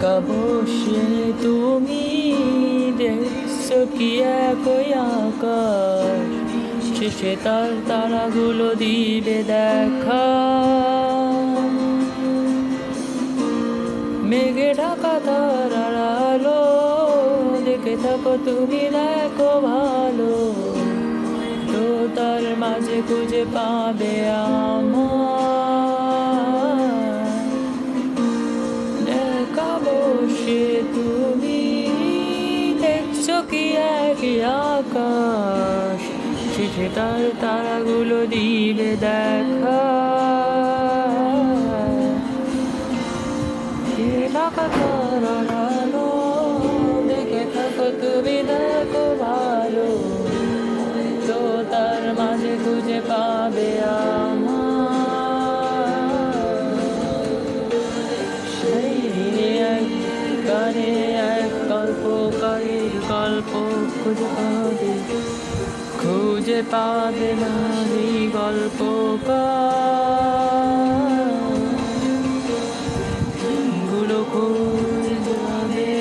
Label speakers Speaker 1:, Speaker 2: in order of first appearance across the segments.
Speaker 1: একা তুমি দেখছ কি একই আকাশ? শেষে তার তারাগুলো দিবে দেখা। মেঘে ঢাকা তারার আলো, দেখে থাকো তুমি দেখো ভালো। তো তার মাঝে খুঁজে পাবে আমার শেষে তার তারাগুলো দিবে দেখা। তারার আলো, দেখে থাকো তুমি দেখো ভালো। তো তার মাঝে খুঁজে পাবে আমার। সেই এক গানে এক গল্প, গানের গল্প খুঁজে পাবে। খুঁজে পাবে না এই গল্পগুলো খুঁজে যাবে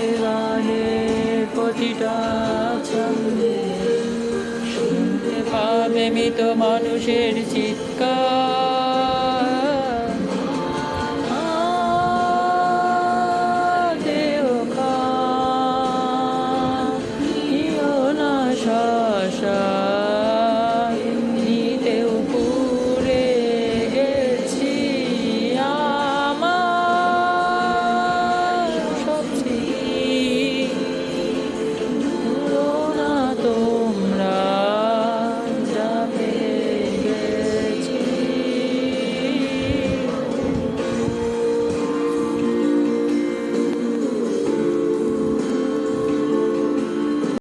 Speaker 1: প্রতিটা ছন্দে। শুনতে পাবে মৃত মানুষের চিৎকার।